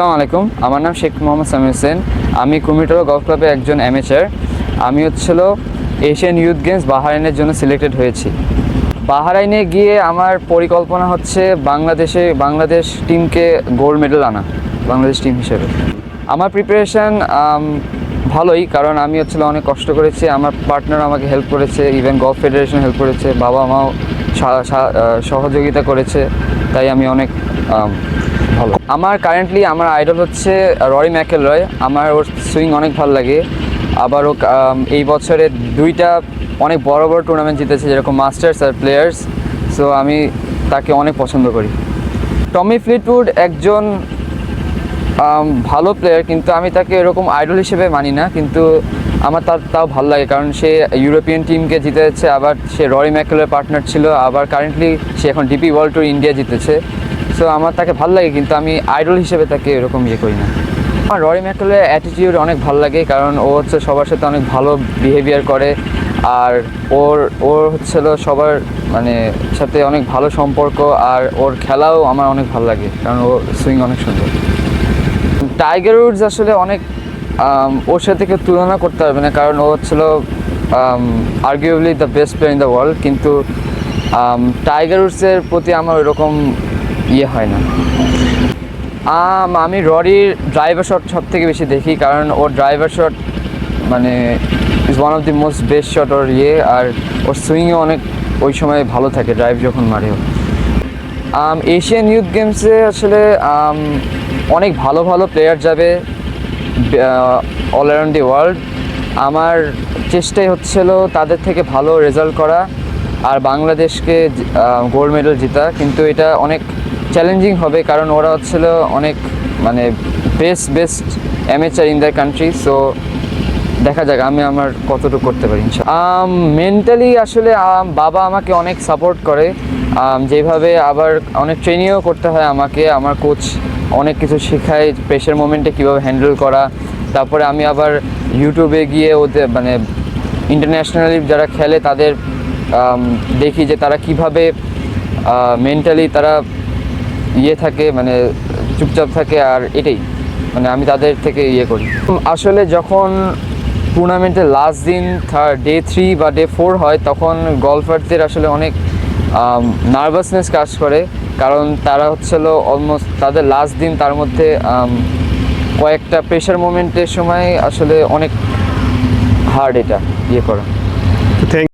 আসসালামু আলাইকুম। আমার নাম শেখ মোহাম্মদ সামির হোসেন। আমি কুমিটোলা গলফ ক্লাবে একজন অ্যামেচার আমি হচ্ছিল এশিয়ান ইউথ গেমস বাহারাইনের জন্য সিলেক্টেড হয়েছি। বাহারাইনে গিয়ে আমার পরিকল্পনা হচ্ছে বাংলাদেশে, বাংলাদেশ টিমকে গোল্ড মেডেল আনা, বাংলাদেশ টিম হিসেবে। আমার প্রিপারেশান ভালোই, কারণ আমি হচ্ছিল অনেক কষ্ট করেছি। আমার পার্টনার আমাকে হেল্প করেছে ইভেন গলফ ফেডারেশন হেল্প করেছে বাবা মাও সহযোগিতা করেছে। তাই আমি অনেক ভালো। আমার কারেন্টলি আমার আইডল হচ্ছে ররি ম্যাকেল রয় আমার ওর সুইং অনেক ভালো লাগে। আবার ও এই বছরে দুইটা অনেক বড় বড় টুর্নামেন্ট জিতেছে, যেরকম মাস্টার্স আর প্লেয়ার্স সো আমি তাকে অনেক পছন্দ করি। টমি ফ্লিটউড একজন ভালো প্লেয়ার কিন্তু আমি তাকে এরকম আইডল হিসেবে মানি না, কিন্তু আমার তার, তাও ভালো লাগে, কারণ সে ইউরোপিয়ান টিমকে জিতেছে, আবার সে ররি ম্যাকেলের পার্টনার ছিল, আবার কারেন্টলি সে এখন ডিপি ওয়ার্ল্ড ট্যুর ইন্ডিয়া জিতেছে। সো আমার তাকে ভালো লাগে, কিন্তু আমি আইডল হিসেবে তাকে এরকম ইয়ে করি না। আমার ররি ম্যাকেলের অ্যাটিটিউড অনেক ভালো লাগে, কারণ ও হচ্ছে সবার সাথে অনেক ভালো বিহেভিয়ার করে, আর ওর ওর হচ্ছিল সবার মানে সাথে অনেক ভালো সম্পর্ক, আর ওর খেলাও আমার অনেক ভালো লাগে, কারণ ওর সুইং অনেক সুন্দর। টাইগার উডস আসলে অনেক ওর সাথে কেউ তুলনা করতে পারবে না, কারণ ও হচ্ছিল arguably the best player in the world কিন্তু টাইগার উডসের প্রতি আমার ওইরকম ইয়ে হয় না। আমি ররির ড্রাইভার শট সব থেকে বেশি দেখি, কারণ ওর ড্রাইভার শট মানে is one of the most best shot ওর ইয়ে আর ওর সুইংও অনেক, ওই সময় ভালো থাকে ড্রাইভ যখন মারে ও। এশিয়ান ইউথ গেমসে আসলে অনেক ভালো ভালো প্লেয়ার যাবে অল অ্যারাউন্ড দি ওয়ার্ল্ড আমার চেষ্টাই হচ্ছিল তাদের থেকে ভালো রেজাল্ট করা আর বাংলাদেশকে গোল্ড মেডেল জিতা। কিন্তু এটা অনেক চ্যালেঞ্জিং হবে কারণ ওরা হচ্ছিল অনেক মানে best best amateur in the country so দেখা যাক আমি আমার কতটুকু করতে পারি মেন্টালি আসলে বাবা আমাকে অনেক সাপোর্ট করে। যেভাবে আবার অনেক ট্রেনিংও করতে হয় আমাকে, আমার কোচ অনেক কিছু শেখায় প্রেশার মোমেন্টে কীভাবে হ্যান্ডেল করা। তারপরে আমি আবার ইউটিউবে গিয়ে ওদের মানে ইন্টারন্যাশনালি যারা খেলে তাদের দেখি যে তারা কীভাবে মেন্টালি তারা ইয়ে থাকে মানে চুপচাপ থাকে আর এটাই মানে আমি তাদের থেকে ইয়ে করি। আসলে যখন টুর্নামেন্টের লাস্ট দিন থার্ড ডে থ্রি বা ডে ফোর হয়, তখন গলফারদের আসলে অনেক নার্ভাসনেস কাজ করে, কারণ তারা হচ্ছিল অলমোস্ট তাদের লাস্ট দিন তার মধ্যে কয়েকটা প্রেশার মোমেন্টের সময় আসলে অনেক হার্ড এটা ইয়ে করা। থ্যাংক